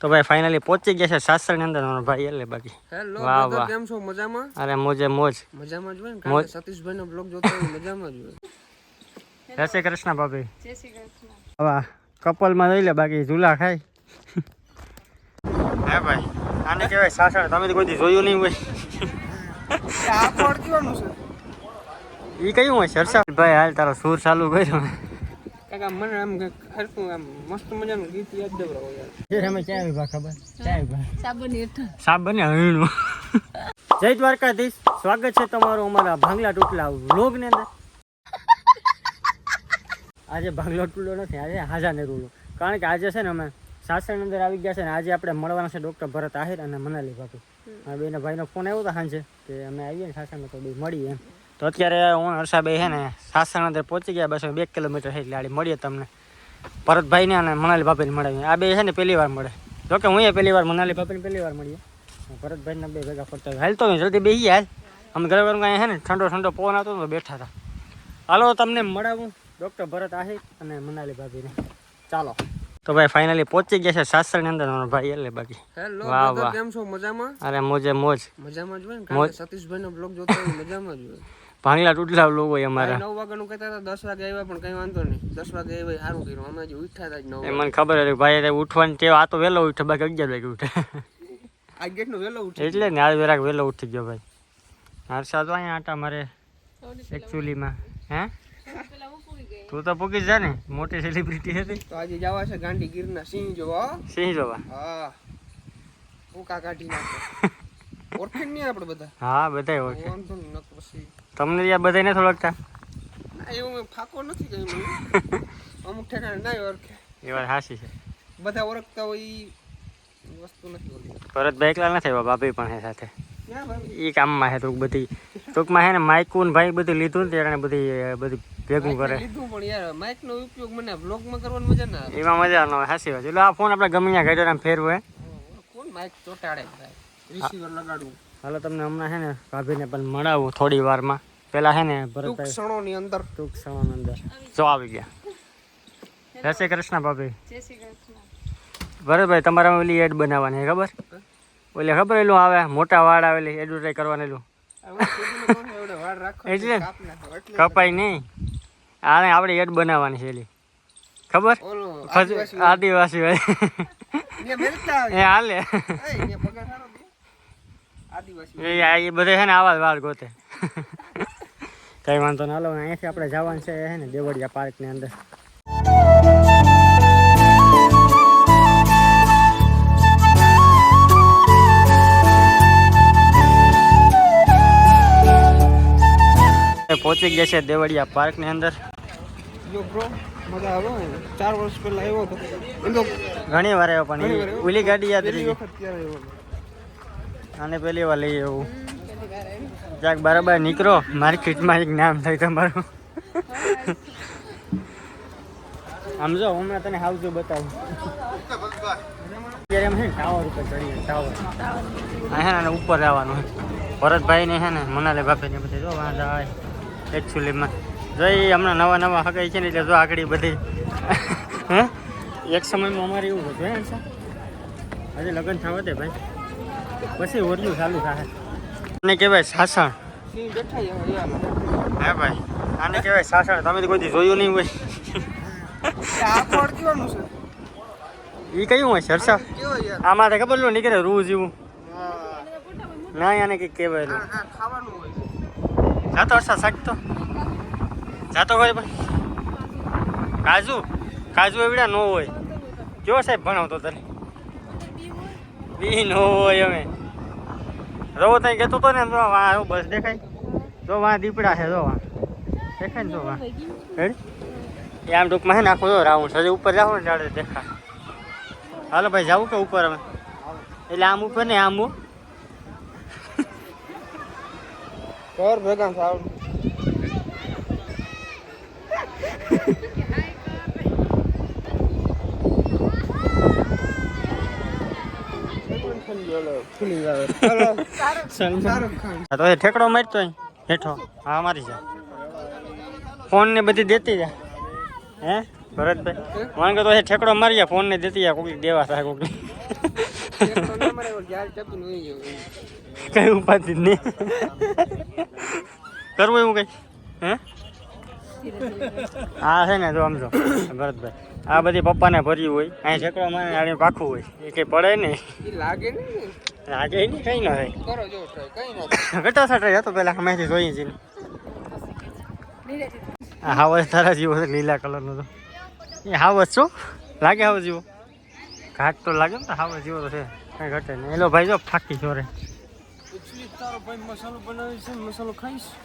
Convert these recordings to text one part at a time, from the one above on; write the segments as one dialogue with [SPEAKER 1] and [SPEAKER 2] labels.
[SPEAKER 1] તો ભાઈ ફાઇનલી પહોંચી ગયા છે સાસરની અંદર ભાઈ એટલે બાકી.
[SPEAKER 2] હેલો
[SPEAKER 1] વાહ, વાહ.
[SPEAKER 2] કેમ છો? મજામાં?
[SPEAKER 1] અરે મોજે મોજ.
[SPEAKER 2] મજામાં જ હોય ને?
[SPEAKER 1] મોજ.
[SPEAKER 2] કારણ સતીશભાઈ નો બ્લોગ જોતો મજામાં જ હોય.
[SPEAKER 1] જય શ્રી કૃષ્ણ ભાભી. હવે કપલમાં લઈ લે બાકી ઝૂલા ખાય. હે ભાઈ આને કહેવાય સાસણ. તમે તો કોઈ જોયું નહીં હોય.
[SPEAKER 2] આ કોણ કીવાનું છે?
[SPEAKER 1] એ કયું હોય સરસા? ભાઈ હાલ તારો સૂર ચાલુ કર્યો.
[SPEAKER 2] કાકા મને આમ કંઈક આમ મસ્ત મજાનું ગીત યાદ દેવડાવો યાર.
[SPEAKER 1] જે અમે ક્યાં વિભાગ ખબર? ક્યાં વિભાગ
[SPEAKER 3] સાબુની હેઠળ.
[SPEAKER 1] સાબ બને જય દ્વારકાધીશ. સ્વાગત છે તમારું અમારા ભાંગલા તૂટલા વ્લોગની અંદર. આજે ભાંગલો તૂટલો નથી આજે હાજાને રૂલો. કારણ કે આજે છે ને અમે સાસણ અંદર આવી ગયા છે ને આજે આપણે મળવાના છે ડૉક્ટર ભરત આહિર અને મનાલી ભાભી આ બેના ભાઈનો ફોન આવ્યો હતો સાંજે કે અમે આવીએ ને સાસણમાં તો બે મળીએ એમ. તો અત્યારે હું હર્ષાભાઈ છે ને સાસણ અંદર પહોંચી ગયા બસો બે કિલોમીટર છે એટલે આડી મળીએ તમને. ભરતભાઈને અને મનાલી ભાભીને મળે આ બે છે ને પહેલી વાર મળે. જોકે હું એ પહેલી વાર મનાલી ભાભીને પહેલી વાર મળીએ. ભરતભાઈને બે ભેગા ફરતા. હાલ તો જલ્દી બે હાલ. અમે ઘરે ઘર કાંઈ છે ને ઠંડો ઠંડો પવન આવતો હતો તો બેઠા હતા. હાલો તમને મળાવું. ડૉક્ટર ભરત આહિર અને મનાલી ભાભીને ચાલો. તો ભાઈ ફાઇનલી પહોંચી ગયા છે સાસરની અંદર ભાઈ એટલે બાકી. વાહ, વાહ.
[SPEAKER 2] કેમ છો? મજામાં?
[SPEAKER 1] અરે મોજે મોજ.
[SPEAKER 2] મજામાં જ હોય ને? સતીશભાઈ નો બ્લોગ જોતો મજામાં જ હોય.
[SPEAKER 1] ભાંગલા તૂટલા લોકો અમારા.
[SPEAKER 2] નવ વાગ્યાનું કહેતા હતા દસ વાગે આવ્યા પણ કઈ વાંધો નહીં. દસ વાગે આવ્યા સારું કર્યું. અમે જ ઉઠ્યા હતા નવ
[SPEAKER 1] મને ખબર હતી ભાઈ ઉઠવાની ટેવ આ તો વહેલો ઉઠે બાકી અગિયાર વાગે ઉઠે.
[SPEAKER 2] આ ગેટનું વહેલો ઉઠે.
[SPEAKER 1] એટલે ને આજ વેરાક વહેલો ઉઠી ગયો ભાઈ. હર્ષા તો અહીંયા આટા મારે એકચ્યુઅલીમાં હે? તું તો પૂકી જા ને મોટી સેલિબ્રિટી હતી.
[SPEAKER 2] તો આજે જવા છે ગાંધી ગીરના સિંહ જોવા
[SPEAKER 1] સિંહ જોવા?
[SPEAKER 2] હા. ઉકા કાઢી નાખે. ઓળખે નહીં આપણે બધા.
[SPEAKER 1] હા બધાય ઓળખે
[SPEAKER 2] પછી.
[SPEAKER 1] તમને યાર બધાય નથી ઓળખતા?
[SPEAKER 2] ના એવું મેં ફાકો નથી કહ્યું. અમુક ઠેકાણે ના ઓળખે.
[SPEAKER 1] એ વાત હાસી છે.
[SPEAKER 2] બધા ઓળખતા હોય ઈ વસ્તુ નથી ઓળખી
[SPEAKER 1] ભરતભાઈ એકલા નથી આવ્યા ભાભી પણ હે સાથે. એ કામમાં હે ટૂંક બધી. ટૂંકમાં હે ને માઇકુન ભાઈ બધું લીધું ને ત્યારે બધી બધું ભેગું કરે.
[SPEAKER 2] લીધું પણ યાર માઇકનો ઉપયોગ મને બ્લોગમાં કરવાની મજા ના
[SPEAKER 1] એમાં મજા ન આવે હાસી વાત એટલે આ ફોન આપણે ગમે ત્યાં આમ ફેરવું હે.
[SPEAKER 2] કોણ માઇક ચોટાડે ભાઈ? રિસીવર લગાડવું.
[SPEAKER 1] હાલો તમને હમણાં છે ને ભાભીને પણ મળાવું થોડી વારમાં. પેલા છે ને
[SPEAKER 2] ટૂંક
[SPEAKER 1] ભરતભાઈ
[SPEAKER 2] ક્ષણોની અંદર.
[SPEAKER 1] ટૂંક સમયની અંદર. જો આવી ગયા. જય શ્રી કૃષ્ણ ભાભી.
[SPEAKER 3] જય શ્રી કૃષ્ણ.
[SPEAKER 1] ભરતભાઈ તમારા ઓલી એડ બનાવવાની છે ખબર ઓલી ખબર એલું આવે? મોટા વાળ આવેલી એડવર્ટાઈઝ કરવાની એલું એટલે? કપાય નહીં. આને આપણે એડ બનાવવાની છે એલી. ખબર?
[SPEAKER 2] ઓલો
[SPEAKER 1] આદિવાસી એ હાલે
[SPEAKER 2] એય, ને પગાર સારો દે આદિવાસી
[SPEAKER 1] એ બધા છે ને આવા વાળ ગોતે. કઈ વાંધો ના લો અહીંયાથી આપણે જવાનું છે હે ને દેવળિયા પાર્કની અંદર. પહોંચી ગયા છે દેવળિયા પાર્કની અંદર.
[SPEAKER 2] મજા આવે ચાર વર્ષ પહેલા આવ્યો હતો.
[SPEAKER 1] ઘણી વાર આવ્યો પણ? ઓલી ગાડી યાદ રહી
[SPEAKER 2] વખત ત્યારે આવ્યો?
[SPEAKER 1] આને પેલી વાર લઈ એવું ક્યાંક બરાબર નીકળો. માર્કેટમાં એક નામ થાય તમારું. આમ જો હમણાં તને હાવજો બતાવું. અત્યારે એમ છે ટાવર ઉપર ચડીએ, ટાવર. હા હે ઉપર આવવાનું ભરતભાઈ ને હે ને મનાલે બાપે ને બધે જો વાંધા આવે એકચ્યુઅલીમાં જો એ હમણાં નવા નવા હગાઈ છે ને એટલે જો આગળ બધી હે? એક સમયમાં અમારે એવું હતું હે? હજી લગ્ન થવા દે ભાઈ. પછી ઓરિયું ચાલુ થાય. આને કહેવાય સાસણ. હે ભાઈ, આને કહેવાય સાસણ. તમે તો કોઈ જોયું નહીં હોય. એ કયું હોય, સરસા? આ માટે ખબર લો, નીકળે રૂ જેવું. ના, આને કઈ કહેવાય જાતો હર્ષા સાચતો જાતો હોય પણ કાજુ? કાજુ એવડા ન હોય. કેવો સાહેબ ભણાવતો તને? બી ન હોય અમે. રવો ત્યાં કહેતો હતો ને જો વાં બસ દેખાય. જો વાં દીપડા છે જો વાં દેખાય ને જો વા રેડી એ આમ ટૂંકમાં છે ને આખો જો રાઉન્ડ હજી ઉપર જાવ ને ત્યારે દેખા. હાલો ભાઈ જાવું કે ઉપર અમે? એટલે આમ ઉપર ને આમ હું?
[SPEAKER 2] ભેગા થાવ ફિલિંગ આવે હેલો શાહરુખ ખાન
[SPEAKER 1] હા તો એ ઠેકડો મારતો હેઠો. હા મારી જા ફોન ને બધી દેતી જા હે, ભરતભાઈ? મને કહો તો એ ઠેકડો મારી જા ફોન ને દેતી જા કોકલી દેવા થાય કોકલી. કઈ ઉપાધિ નહીં. કરવું એવું કઈ? હે? હા છે ને, જો આમ જો, ભરતભાઈ. આ બધી પપ્પાને ભર્યું હોય. અહીં છેકડો મારે આને પાખું હોય. એ કંઈ પડે નહીં.
[SPEAKER 2] લાગે નહીં ને.
[SPEAKER 1] આજે નહીં કંઈ ન થાય
[SPEAKER 2] કરો જો try, કઈ ના થાય.
[SPEAKER 1] ઘટો સાટો જતો પેલા અમે જોઈએ છીએ હાવસ તારા જેવો છે લીલા કલરનો તો. એ હાવસ છો? લાગે હાવસ જેવો? ઘાટ તો લાગે ને તો હાવસ જેવો તો છે. કઈ ઘટે નહીં. એલો ભાઈ જો ફાકી
[SPEAKER 2] ભાઈ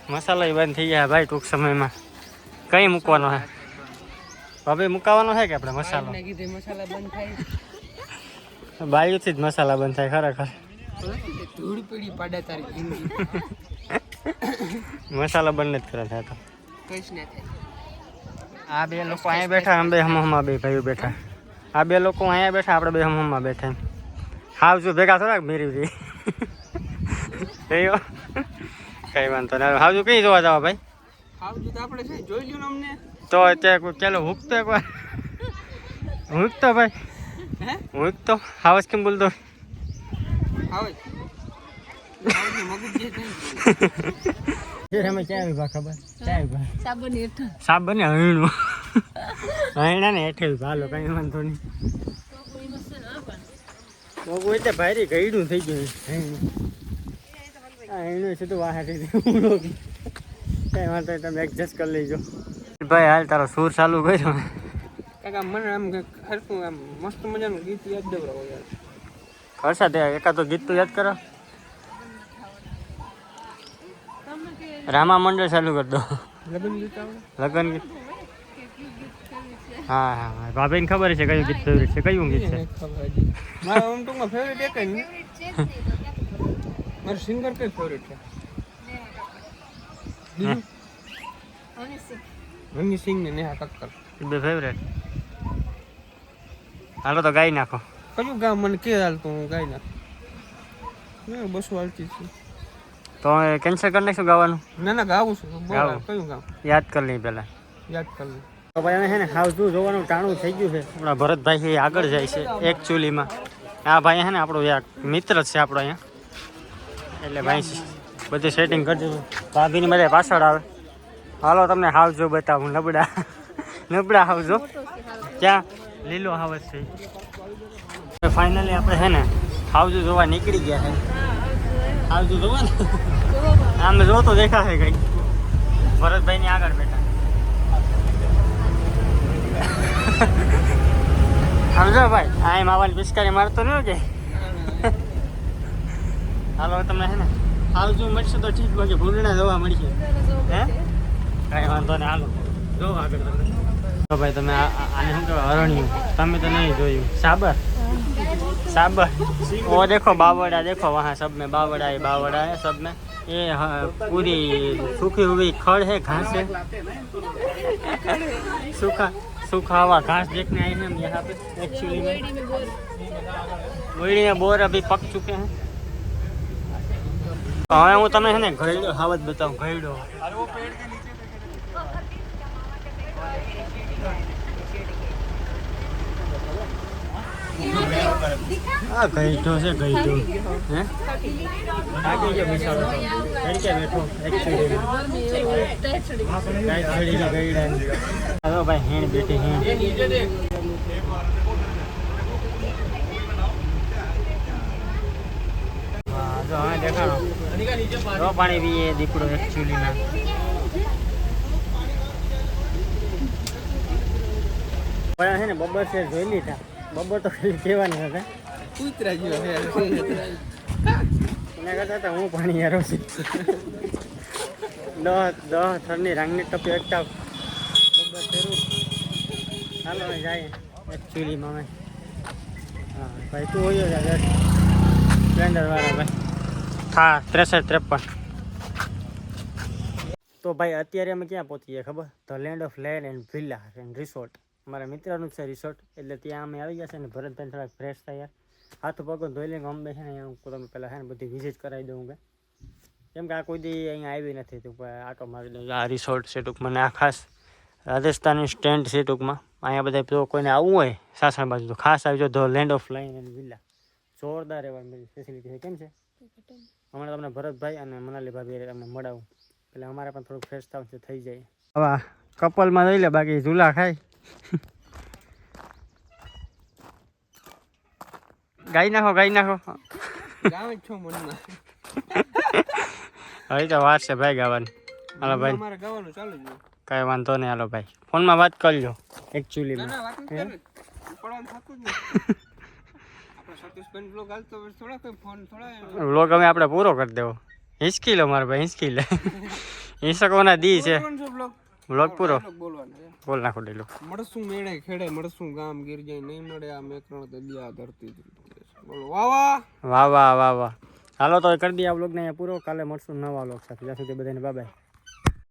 [SPEAKER 2] મસાલો
[SPEAKER 1] બંધ થઈ ગયા ભાઈ ટૂંક સમયમાં. કઈ મૂકવાનો છે હવે મુકાવાનો છે કે આપણે મસાલો?
[SPEAKER 2] મસાલા બંધ થાય.
[SPEAKER 1] બાયુથી જ મસાલા બંધ થાય ખરેખર.
[SPEAKER 2] ધૂળ પીડી પાડે તારી જિંદગી.
[SPEAKER 1] મસાલા બંધ જ કરે
[SPEAKER 2] કઈ જ ના થાય.
[SPEAKER 1] આ બે લોકો અહીંયા બેઠા અમે બે હમહમા બે ભાઈઓ બેઠા. આ બે લોકો અહીંયા બેઠા આપણે બે હમહમાં બેઠા હાવ જો ભેગા થોડા મેરી કયો કઈ વાંધો નહીં. હાવજુ કઈ જોવા જાવ ભાઈ.
[SPEAKER 2] તો આપણે છે જોઈ લ્યો ને અમને.
[SPEAKER 1] તો અત્યારે કોઈ ચાલો હુકતો એક વાર. હુકતો ભાઈ.
[SPEAKER 2] હે?
[SPEAKER 1] હુકતો. હાવસ કેમ બોલતો?
[SPEAKER 3] સાબન હેઠળ.
[SPEAKER 1] સાપ બને ને હેઠે ભાલો કઈ વાંધો નહીં. મોગું એટલે ભાઈ ગઈડું થઈ ગયું હૈણું. આ હૈણું છે તો વાહ કઈ વાંધો તમે એડજસ્ટ કરી લેજો. ભાઈ હાલ તારો સૂર ચાલુ કર્યો.
[SPEAKER 2] કાકા મને આમ હરખું આમ મસ્ત મજાનું ગીત યાદ દેવડાવો યાર
[SPEAKER 1] ખર્ચા તે એકાદો ગીત તો યાદ કરો. રામા મંડળ ચાલુ કરી દો.
[SPEAKER 2] લગ્ન ગીત
[SPEAKER 1] ગીત. હા હા ભાભીને ખબર છે કયું ગીત ફેવરેટ છે? કયું ગીત છે.
[SPEAKER 2] મારો આમ ટૂંકમાં ફેવરેટ એક જ નહીં મારો સિંગર કઈ ફેવરેટ છે? બીજું રણવીર સિંહ ને નેહા કક્કર
[SPEAKER 1] બે ફેવરેટ હાલો તો ગાઈ નાખો.
[SPEAKER 2] કયું ગામ મને કે હાલ તો હું ગાઈ નાખ. ના બસો હાલતી છે.
[SPEAKER 1] તો કેન્સલ કરી નાખશું ગાવાનું?
[SPEAKER 2] ના ના ગાવું છું. બોલ કયું ગામ?
[SPEAKER 1] યાદ કરી લઈ પહેલાં.
[SPEAKER 2] યાદ કર લઈ
[SPEAKER 1] તો ભાઈ અમે છે ને હાઉસ ટુ જોવાનું ટાણું થઈ ગયું છે. આપણા ભરતભાઈ એ આગળ જાય છે એક ચૂલીમાં. આ ભાઈ છે ને આપણો મિત્ર જ છે આપણો અહીંયા. એટલે ભાઈ બધું સેટિંગ કરી દીધું. ભાભીની બધા પાછળ આવે. હાલો તમને હાવજો બતાવું, નબળા. નબળા હાવજો. ક્યાં? લીલો હાઉસ છે. ફાઇનલી આપણે છે ને હાવજો જોવા નીકળી ગયા છે હાવજો જોવા ને? આમ જો તો દેખાશે કઈ ભરતભાઈની આગળ બેઠા. સમજો ભાઈ, આ એમ આવવાની પિચકારી મારતો ન કે? હાલો તમે હે ને આવજો મળશે તો ઠીક બાકી ભૂંડણા જોવા મળશે હે કાંઈ વાંધો નહીં હાલો જો આગળ તમે તો ભાઈ તમે આ- આ- આને શું કહેવાય હરણ્યું તમે તો નહીં જોયું સાબર साबर वो देखो बावड़ा देखो वहाँ सब में बावड़ा है बावड़ा है सब में ये हाँ, पूरी सूखी हुई खड़ है घास है सूखा सूखा हुआ घास देखने आए हैं हम यहाँ पे एक्चुअली में બોયડી में बोर अभी पक चुके हैं હવે હું તમને છે ને ગયડો હાવત બતાવું ગયડો આ ગઈઢો છે ગઈઢો હે? આગળ જે બિચારો તરીકે બેઠો એક્ચ્યુઅલી છડી ગઈડા હવે ભાઈ, હેણ બેઠી હેણ. હા જો હવે દેખાણો. જો પાણી પીએ, દીપડો એકચ્યુઅલી ના પણ છે ને બબ્બર છે, જોઈ લીધા. બબ્બર તો ખાલી કહેવાની હતા
[SPEAKER 2] કૂતરા જેવા છે.
[SPEAKER 1] એના કરતા તો હું પાણી યારો છું. દસ દસ થરની રાંગની ટપી એકતા બબ્બર શરૂ ચાલો, હવે જાય એકચ્યુઅલીમાં અમે. હા, ભાઈ, તું હોય સ્પ્લેન્ડર વાળા, ભાઈ. હા ત્રેસઠ ત્રેપન. તો ભાઈ અત્યારે અમે ક્યાં પહોંચીએ ખબર? The land of land and villa and resort મારા મિત્રનું જ છે રિસોર્ટ એટલે ત્યાં અમે આવી ગયા છે ને ભરતભાઈ થોડાક ફ્રેશ થયા. હાથ પગ ધોઈ લઈને અમે છે ને અહીંયા તમે પહેલાં છે ને બધી વિઝિટ કરાવી દઉં કે. કેમ કે આ કોઈ દી અહીંયા આવી નથી તો આટો મારી દઉં આ રિસોર્ટ છે ટૂંકમાં આ ખાસ રાજસ્થાનની સ્ટેન્ડ છે ટૂંકમાં. અહીંયા બધા જો કોઈને આવવું હોય સાસણ બાજુ તો ખાસ આવજો the land of line and villa જોરદાર એવા ફેસિલિટી છે. કેમ છે? હમણાં તમને ભરતભાઈ અને મનાલી ભાભી તમને મળાવું એટલે અમારે પણ થોડુંક ફ્રેશ થાવ છે થઈ જાય. હવે કપલમાં લઈ લે બાકી ઝૂલા ખાય. ગાઈ નાખો ગાઈ નાખો. હવે તો વાર છે ભાઈ ગાવાની. હાલો ભાઈ. કાંઈ વાંધો નહીં હાલો ભાઈ. ફોનમાં વાત કરજો.
[SPEAKER 2] ના
[SPEAKER 1] વ્લોગ અમે આપણે પૂરો કરી દેવો. હિંચકી લો મારા ભાઈ હિંચકી લે હિંસકોના દી છે. વ્લોગ પૂરો. બોલ નાખો ડેલો
[SPEAKER 2] મળશું મેળે ખેડે મળશું ગામ ગીર જાય નહીં મળે આ મેકરણ તો દિયા ધરતી. બોલો વાહ વાહ!
[SPEAKER 1] વાહ વાહ વાહ વાહ. હાલો તો કરી દઈએ આ વ્લોગને અહીંયા પૂરો. કાલે મળશું નવા વ્લોગ સાથે જ્યાં સુધી બધાને બાય